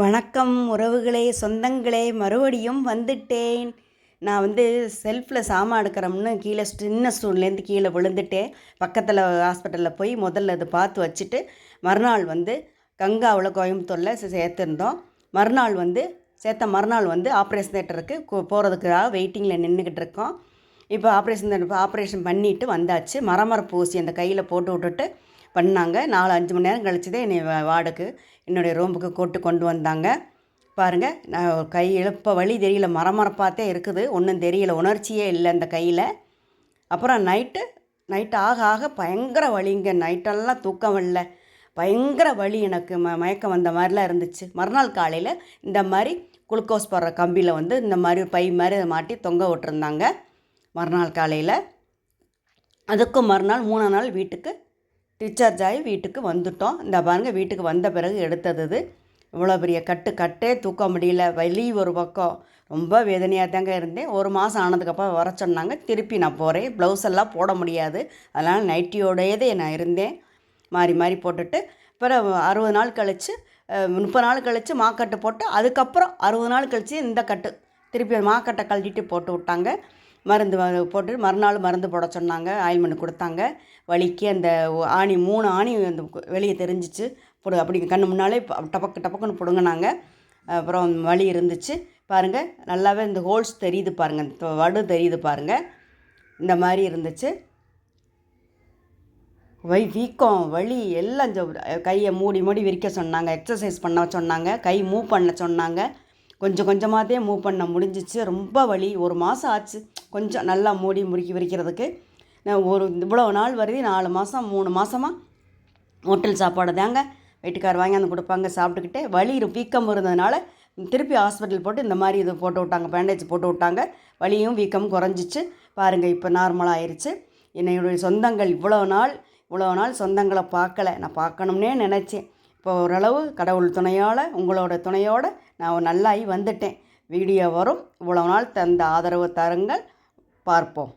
வணக்கம் உறவுகளே சொந்தங்களே மறுபடியும் வந்துட்டேன். நான் வந்து செல்ஃபில் சாமான் எடுக்கிறோம்னு கீழே சின்ன ஸ்டூன்லேருந்து கீழே விழுந்துட்டேன் பக்கத்தில் ஹாஸ்பிட்டலில் போய் முதல்ல அது பார்த்து வச்சுட்டு மறுநாள் வந்து கங்காவில் கோயம்புத்தூரில் சேர்த்துருந்தோம். மறுநாள் வந்து சேர்த்த மறுநாள் வந்து ஆப்ரேஷன் தேட்டருக்கு போகிறதுக்காக வெயிட்டிங்கில் நின்றுக்கிட்டு இருக்கோம். இப்போ ஆப்ரேஷன் தேட்டர் ஆப்ரேஷன் பண்ணிவிட்டு வந்தாச்சு. மரமரப்பு ஊசி அந்த கையில் போட்டு விட்டுட்டு பண்ணாங்க. நாலு அஞ்சு மணி நேரம் கழிச்சு தான் என்னை வார்டுக்கு என்னுடைய ரூமுக்கு கூட்டு கொண்டு வந்தாங்க. பாருங்கள் நான் கை எழுப்ப வழி தெரியல. மரமரப்பாத்தே இருக்குது. ஒன்றும் தெரியல. உணர்ச்சியே இல்லை அந்த கையில். அப்புறம் நைட்டு நைட்டு ஆக ஆக பயங்கர வலிங்க. நைட்டெல்லாம் தூக்கம் வரல. பயங்கர வலி எனக்கு ம மயக்கம் வந்த மாதிரிலாம் இருந்துச்சு. மறுநாள் காலையில் இந்த மாதிரி குளுக்கோஸ் போடுற கம்பியில் வந்து இந்த மாதிரி பை மாதிரி அதை மாட்டி தொங்க விட்டுருந்தாங்க. மறுநாள் காலையில். அதுக்கும் மறுநாள் மூணு நாள் வீட்டுக்கு டிஸ்சார்ஜ் ஆகி வீட்டுக்கு வந்துட்டோம். இந்த பாருங்க வீட்டுக்கு வந்த பிறகு எடுத்தது. இது இவ்வளோ பெரிய கட்டு கட்டே தூக்க முடியல. வலி ஒரு பக்கம் ரொம்ப வேதனையாக தாங்க இருந்தேன். ஒரு மாதம் ஆனதுக்கப்புறம் வர சொன்னாங்க. திருப்பி நான் போகிறேன் ப்ளவுஸ் எல்லாம் போட முடியாது. அதனால் நைட்டியோடையதே நான் இருந்தேன். மாறி மாறி போட்டுட்டு அப்புறம் அறுபது நாள் கழித்து முப்பது நாள் கழித்து மாக்கட்டு போட்டு அதுக்கப்புறம் அறுபது நாள் கழித்து இந்த கட்டு திருப்பி மாக்கட்டை கழட்டிட்டு போட்டு விட்டாங்க. மருந்து வ- போட்டு மறுநாள் மருந்து போட சொன்னாங்க. ஆயில்மெண்ட் கொடுத்தாங்க. வலிக்கு அந்த ஆணி மூணு ஆணி அந்த வெளியே தெரிஞ்சிச்சு. போடு அப்படி கண்ணு முன்னாலே டபக்கு டபக்குன்னு பிடுங்கினாங்க. அப்புறம் வலி இருந்துச்சு. பாருங்கள் நல்லாவே இந்த ஹோல்ஸ் தெரியுது பாருங்கள் இந்த வடு தெரியுது பாருங்கள் இந்த மாதிரி இருந்துச்சு. வை வீக்கம் வலி எல்லாம் இந்த கையை மூடி மூடி விரிக்க சொன்னாங்க. எக்ஸசைஸ் பண்ண சொன்னாங்க. கை மூவ் பண்ண சொன்னாங்க. கொஞ்சம் கொஞ்சமாகதே மூவ் பண்ண முடிஞ்சிச்சு. ரொம்ப வலி. ஒரு மாதம் ஆச்சு. கொஞ்சம் நல்லா மூடி முறுக்கி விரிக்கிறதுக்கு. நான் ஒரு இவ்வளோ நாள் வருது நாலு மாதம் மூணு மாதமாக ஹோட்டல் சாப்பாடு தாங்க. வீட்டுக்கார் வாங்கி அந்த கொடுப்பாங்க சாப்பிட்டுக்கிட்டே வலி இரு- வீக்கம் இருந்ததுனால திருப்பி ஹாஸ்பிட்டல் போட்டு இந்த மாதிரி இது போட்டு விட்டாங்க பேண்டேஜ் போட்டு விட்டாங்க. வலியும் வீக்கம் குறைஞ்சிச்சு. பாருங்கள் இப்போ நார்மலாக ஆயிடுச்சு என்னுடைய சொந்தங்கள் இவ்வளோ நாள் இவ்வளோ நாள் சொந்தங்களை பார்க்கல. நான் பார்க்கணும்னே நினச்சேன். இப்போ ஓரளவு கடவுள் துணையால் உங்களோட துணையோடு நான் நல்லாயி வந்துட்டேன். வீடியோ வரும். இவ்வளோ நாள் தந்த ஆதரவு தருங்கள். பார்ப்போம்.